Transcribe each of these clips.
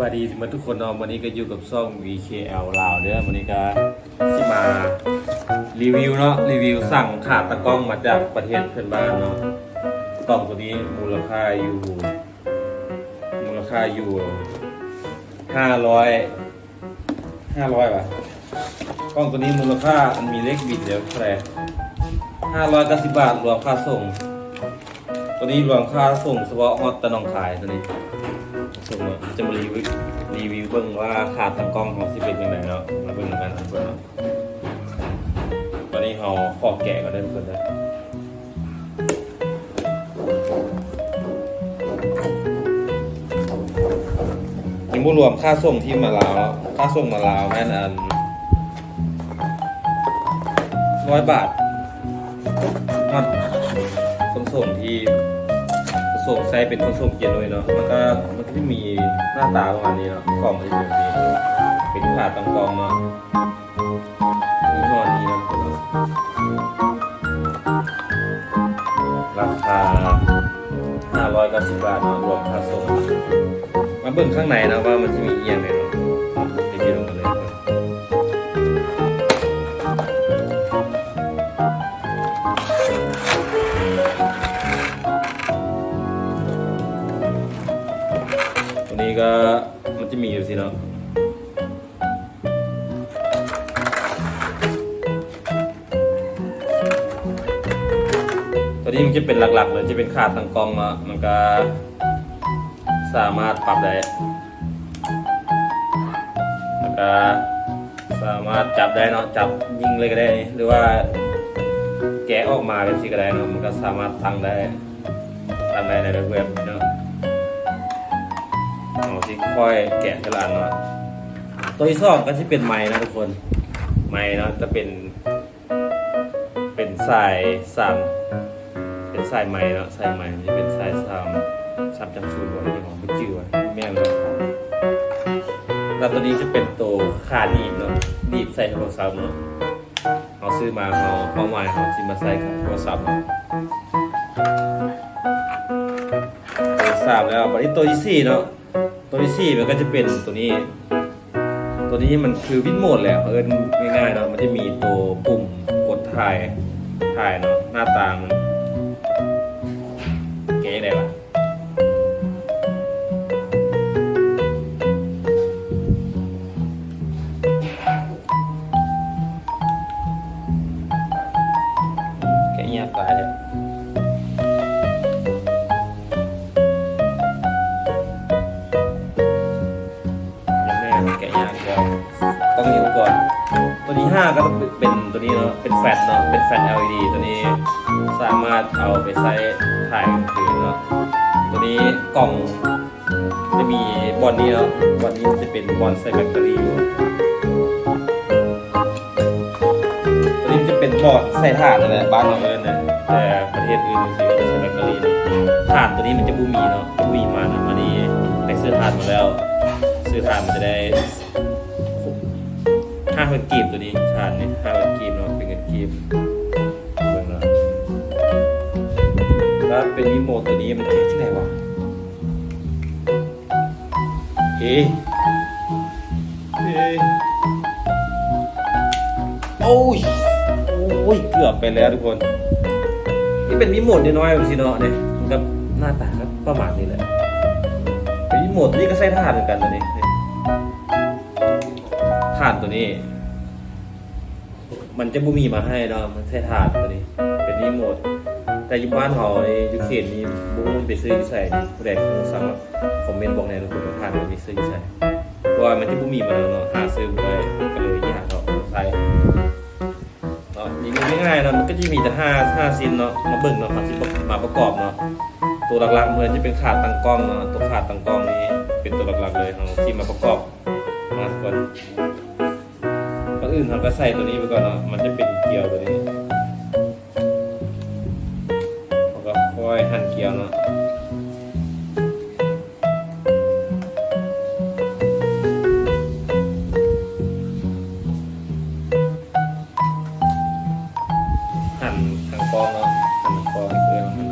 วัสดีมาทุกคนเนาะวันนี้ก็อยู่กับช่อง VKL ลาวเด้อวันนี้ก็ที่มารีวิวเนาะรีวิวสั่งขาดตะกล้องมาจากประเทศเพื่อนบ้านเนาะกล้องตัวนี้มูลค่าอยู่ มูลค่าอยู่ห้าร้อยห้าร้อยบาทกล้องตัวนี้มูลค่ามันมีเลขบิดเดี๋ยวแปลห้าร้อยเก้าสิบบาทรวมค่าส่ง ตัวนี้รวมค่าส่งเฉพาะฮอตตะนองขายตัวนี้ จะมารีวิวรีวิวเบิ่งว่าขาดตากล้องของสิเป็นยังไงเนาะมาเบิ่งกันทุกคนเนาะตอนนี้เราขอแกะก่อนได้ทุกคนนะยังบ่รวมค่าส่งที่มาลาวค่าส่งมาลาวแม่นอันร้อยบาทฮอดขนส่งที่ส่งไซเป็นขนส่งเกียร์เลยเนาะมันก็มันก็ จะมีหน้าตาประมาณนี้เนาะกล่องมันจะเป็นแบบนี้เป็นขาตังกล่องเนาะยี่ห้อนี้นะคนเนาราคา590บาทเนาะรวมค่าส่งมาเบิ่งข้างในนะว่ามันจะมีเอียงไหนเนาะ ตัวนี้มันจะเป็นหลักๆเลยจะเป็นขาตั้งกองเนามันก็สามารถปรับได้แล้วก็สามารถจับได้เนาะจับยิงเลยก็ได้นี่หรือว่าแกะออกมาเป็นสีก็ได้เนาะมันก็สามารถตั้งได้ตั้งได้ในเว็บเนาะเอาที่ค่อยแกะทีละอันเนาะตัวที่สองก็จะเป็นไม้นะทุกคนไม้เนาะจะเป็น เป็นสายสาม เป็นสายไหม่เนาะสายไหมมันจะเป็นสายสามสามจังสูนอะไรของบุจิวแม่งเลยแล้วตัวนี้จะเป็นตัวขาดีดเนาะดีดใส่โทรศัพท์เนาะเอาซื้อมาเขาเป้าหมายเขาที่มาใส่กับโทรศัพท์เนาะตัวสามแล้ววันนี้ตัวที่สี่เนาะตัวที่สี่มันก็จะเป็นตัวนี้ ตัวนี้มันคือวินโหมดแหละเอิญง่ายๆเนาะมันจะมีตัวปุ่มกดถ่ายถ่ายเนาะหน้าตามัน เป็นแฟลชเนาะ เป็นแฟลช LED ตัวนี้สามารถเอาไปใช้ถ่ายกลางคืนเนาะ ตัวนี้กล่องจะมีบอลนี้เนาะ บอลนี้จะเป็นบอลใส่แบตเตอรี่อยู่ตัวนี้จะเป็นบอร์ดใส่ถ่านนั่นแหละบ้านเราเอิญนะแต่ประเทศอื่นสิก็จะใช้แบตเตอรี่เนาะถ่านตัวนี้มันจะบูมีเนาะบูมีมาเนาะอันนี้ไปซื้อถ่านมาแล้ว ซื้อถ่านมันจะได้ห้าพันกีบตัวนี้ชาญนี่ห้าพันกีบเนาะ นี้เบิ่งนาะแล้วเป็นรีโมทตัวนี้มันเท่ที่ไหนวะเอ๊ะเอ๊ะโอ้ย โอ้ย เกือบไปแล้วทุกคน นี่เป็นรีโมทน้อยๆแบบสิเนาะเนี่ยมันก็หน้าตาก็ประมาณนี้แหละเป็นรีโมทตัวนี้ก็ใช้ถ่านเหมือนกันตัวนี้นี่ถ่านตัวนี้ มันจะบ่มีมาให้เนาะมันใช้ถานตัวนี้ เป็นรีโมทแต่อยุบ้านเขาในยุคเขตนี้บุ้งไปซื้อใส่นี่ผู้ใดผู้สั่งว่าคอมเมนต์บอกในทุกคนว่าถ่านตันี้ซื้อใส่เพราะว่ามันจะบ่มีมาแล้วเนาะหาซื้อบ่ได้ก็เลยยากเนาะใส่เนาะนี่ง่ายๆเนาะมันก็จะมีแต่ห้าห้าชิ้นเนาะมาเบิ่งเนาะมาสิมาประกอบเนาะตัวหลักๆมันจะเป็นขาดตั้งกล้องเนาะตัวขาดตั้งกล้องนี้เป็นตัวหลักๆเลยของที่มาประกอบมาทุกคน อื่นเราก็ใส่ตัวนี้ไปก่อนเนาะมันจะเป็นเกลียวตัวนี้เราก็ค่อยหั่นเกลียวเนาะหั่นทางกองเนาะหั่นทางกองเพื่อหั่นทางกอ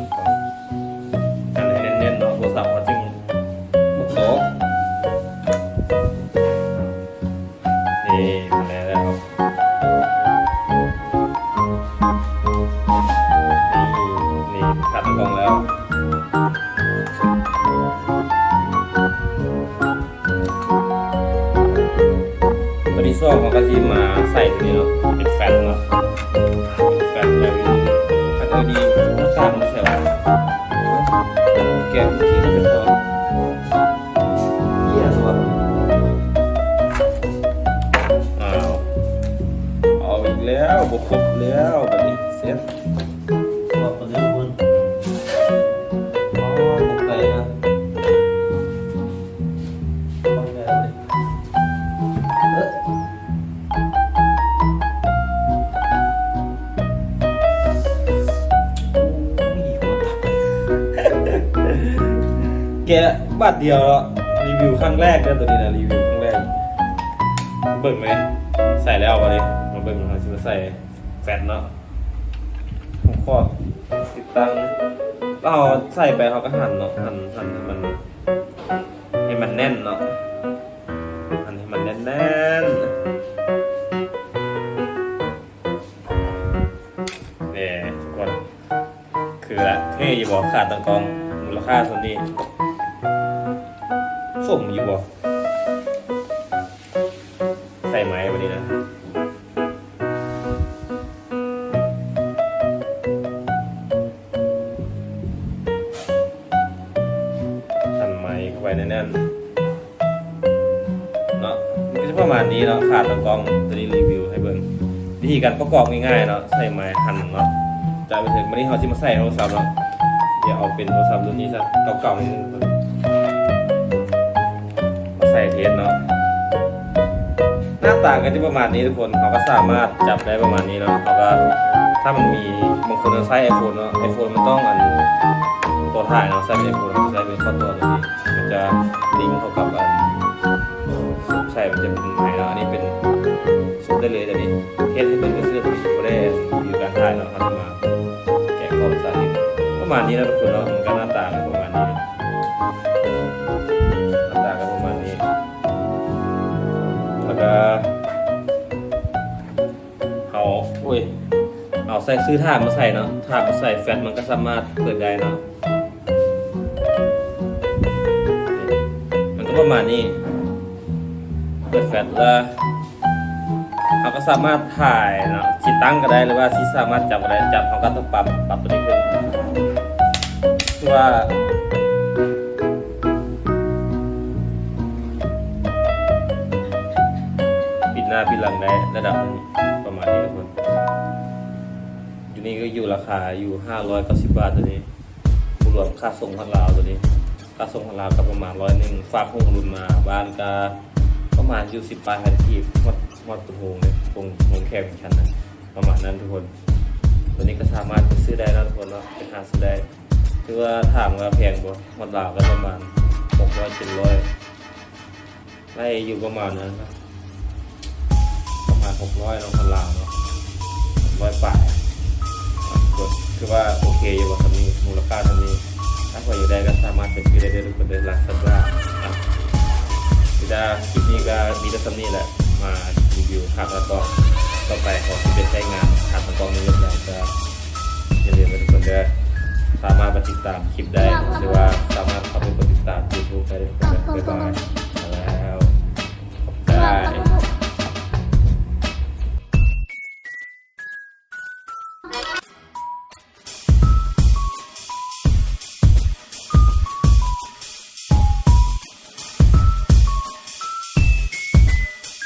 ลงแล้วบริโซ่เขาก็จะมาใส่ตรงนี้เนาะเป็นแฟนเนาะป็นแฟนแล้วคันเอดีสชาติแกงที่เขเป็นคนเยี่ยมว่ะอาเอาอีกแล้วบุกครบแล้วแบบนี้เสร็จ บาทเดียวรีวิวครั้งแรกนะตัวนี้นะรีวิวครั้งแรกเบิ่งไหมใส่แล้ววันนี้มาเบิ่งเราจะมาใส่แฟตเนาะผมขอติดตั้งเราใส่ไปเขาก็หั่นเนาะหั่นหั่นให้มันให้มันแน่นเนาะหั่นให้มันแน่นแน่นเนี่ยทุกคนคือละเท่อยู่บ่ขาดตังกองมูลค่าส่วนนี้ สมอยู่บ่ใส่ไหมวันนี้นะสั่นไมเข้าไปแน่นๆเนาะมันก็จะประมาณนี้เนาะขาดตังกองตัวนี้รีวิวให้เบิ่งวิธีการประกอบง่ายๆเนาะใส่ไม้หั่นเนาะจะไปถึงวันนี้เขาที่มาใส่โทรศัพท์แล้วอย่าเอาเป็นโทรศัพท์รุ่นนี้ซะเก่าๆนิดนึงมา ใส่เทสเนาะหน้าตาก็จะประมาณนี้ทุกคนเขาก็สามารถจับได้ประมาณนี้เนาะเขาก็ถ้ามันมีบางคนใช้ไอโฟนเนาะไอโฟนมันต้องอันตัวถ่ายเนาะใช้ไอโฟนใช้เป็นข้อตัวนี้มันจะลิงก์เข้ากับอันใช่มันจะเป็นไหนเนาะอันนี้เป็นซุปได้เลยแต่นี้เทสให้เป็นก็คือไม่ได้อยู่การถ่ายเนาะมันมาแกะกรอบสาธิตประมาณนี้นะทุกคนเนาะมันก็หน้าตาก็ประม เอาอุ้ยเอาใส่ซื้อถ่านมาใส่เนาะถ่านมาใส่แฟตมันก็สามารถเปิดได้เนาะมันก็ประมาณนี้เปิดแฟตแล้วเขาก็สามารถถ่ายเนาะชิดตั้งก็ได้หรือว่าที่สามารถจับก็ได้จับเขาก็ต้องปรับปรับตัวนี้ขึ้นคือว่าปิดหน้าปิดหลังได้ระดับหนึง อยู่นี่ก็อยู่ราคาอยู่ห้าร้อยเก้าสิบบาทตัวนี้รวมค่าส่งพันลาวตัวนี้ ค่าส่งพันลาวก็ประมาณร้อยหนึ่งฝากหงรุนมา บ้านก็ประมาณอยู่สิบปลายพันทีมอดมอดตัวโฮงเลยตรงโฮงแคบของฉันนะประมาณนั้นทุกคน ตัวนี้ก็สามารถไปซื้อได้แล้วทุกคนเนาะไปหาซื้อได้คือว่าถามว่าแพงบ่มอดลาวก็ประมาณหกร้อยเจ็ดร้อยไล่อยู่ประมาณนั้นนะประมาณหกร้อยน้องพันลาวเนาะร้อยป่าย อะก็คือว่าโอเคอยู่ว่าคำนี้มูลค่าคำนี้ ถ้าใครอยู่ได้ก็สามารถเป็นที่ได้ด้วยทุกคนเดินหลักสัตว์ว่าอะคือจะคลิปนี้ก็มีแต่คำนี้แหละมารีวิวขาดตะกร้องต่อไปของที่เป็นใช้งานขาดตะกร้องนี้เรื่องใดก็อย่าลืมนะทุกคนเด้สามารถมาติดตามคลิปได้หรือว่าสามารถเข้าไปกดติดตาม YouTube ได้เลยทุกคนเด้อบ๊ายบาย